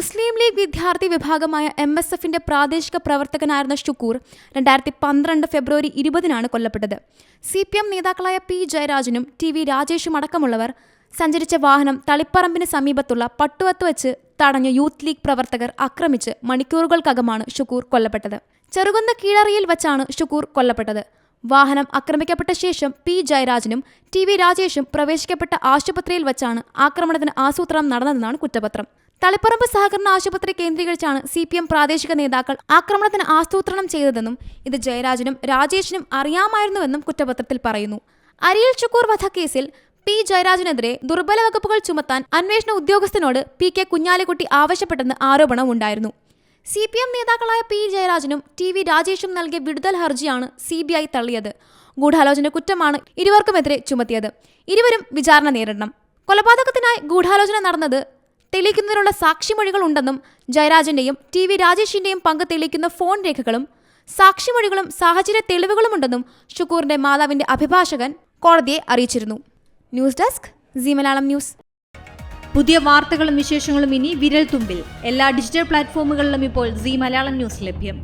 മുസ്ലിം league വിദ്യാർത്ഥി വിഭാഗമായ M S എഫിന്റെ പ്രാദേശിക പ്രവർത്തകനായിരുന്ന ഷുക്കൂർ രണ്ടായിരത്തി പന്ത്രണ്ട് ഫെബ്രുവരി ഇരുപതിനാണ് കൊല്ലപ്പെട്ടത്. സി പി എം നേതാക്കളായ പി ജയരാജനും ടി വി രാജേഷും അടക്കമുള്ളവർ സഞ്ചരിച്ച വാഹനം തളിപ്പറമ്പിന് സമീപത്തുള്ള പട്ടുവത്ത് വെച്ച് തടഞ്ഞ യൂത്ത് ലീഗ് പ്രവർത്തകർ ആക്രമിച്ച് മണിക്കൂറുകൾക്കകമാണ് ഷുക്കൂർ കൊല്ലപ്പെട്ടത്. ചെറുകുന്ന കീഴറിയിൽ വച്ചാണ് ഷുക്കൂർ കൊല്ലപ്പെട്ടത്. വാഹനം ആക്രമിക്കപ്പെട്ട ശേഷം പി ജയരാജനും ടി വി രാജേഷും പ്രവേശിക്കപ്പെട്ട ആശുപത്രിയിൽ വച്ചാണ് ആക്രമണത്തിന് ആസൂത്രണം നടന്നതെന്നാണ് കുറ്റപത്രം. തളിപ്പറമ്പ് സഹകരണ ആശുപത്രി കേന്ദ്രീകരിച്ചാണ് സി പി എം പ്രാദേശിക നേതാക്കൾ ആക്രമണത്തിന് ആസൂത്രണം ചെയ്തതെന്നും ഇത് ജയരാജനും രാജേഷിനും അറിയാമായിരുന്നുവെന്നും കുറ്റപത്രത്തിൽ പറയുന്നു. അരിയിൽ ചുക്കൂർ വധക്കേസിൽ പി ജയരാജനെതിരെ ദുർബല വകുപ്പുകൾ ചുമത്താൻ അന്വേഷണ ഉദ്യോഗസ്ഥനോട് പി കെ കുഞ്ഞാലിക്കുട്ടി ആവശ്യപ്പെട്ടെന്ന് ആരോപണമുണ്ടായിരുന്നു സി പി എം നേതാക്കളായ പി ജയരാജനും ടി വി രാജേഷും നൽകിയ വിടുതൽ ഹർജിയാണ് സി ബി ഐ തള്ളിയത്. ഗൂഢാലോചന കുറ്റമാണ് ഇരുവർക്കുമെതിരെ ചുമത്തിയത്. ഇരുവരും വിചാരണ നേരിടണം. കൊലപാതകത്തിനായി ഗൂഢാലോചന നടന്നത് തെളിയിക്കുന്നതിനുള്ള സാക്ഷിമൊഴികൾ ഉണ്ടെന്നും ജയരാജന്റെയും ടി വി രാജേഷിന്റെയും പങ്ക് തെളിയിക്കുന്ന ഫോൺ രേഖകളും സാക്ഷിമൊഴികളും സാഹചര്യ തെളിവുകളുമുണ്ടെന്നും ഷുക്കൂറിന്റെ മാതാവിന്റെ അഭിഭാഷകൻ കോടതിയെ അറിയിച്ചിരുന്നു. News desk C Malayalam news. പുതിയ വാർത്തകളും വിശേഷങ്ങളും ഇനി വിരൽ തുമ്പിൽ എല്ലാ ഡിജിറ്റൽ പ്ലാറ്റ്ഫോമുകളിലും ഇപ്പോൾ സി മലയാളം ന്യൂസ് ലഭ്യം.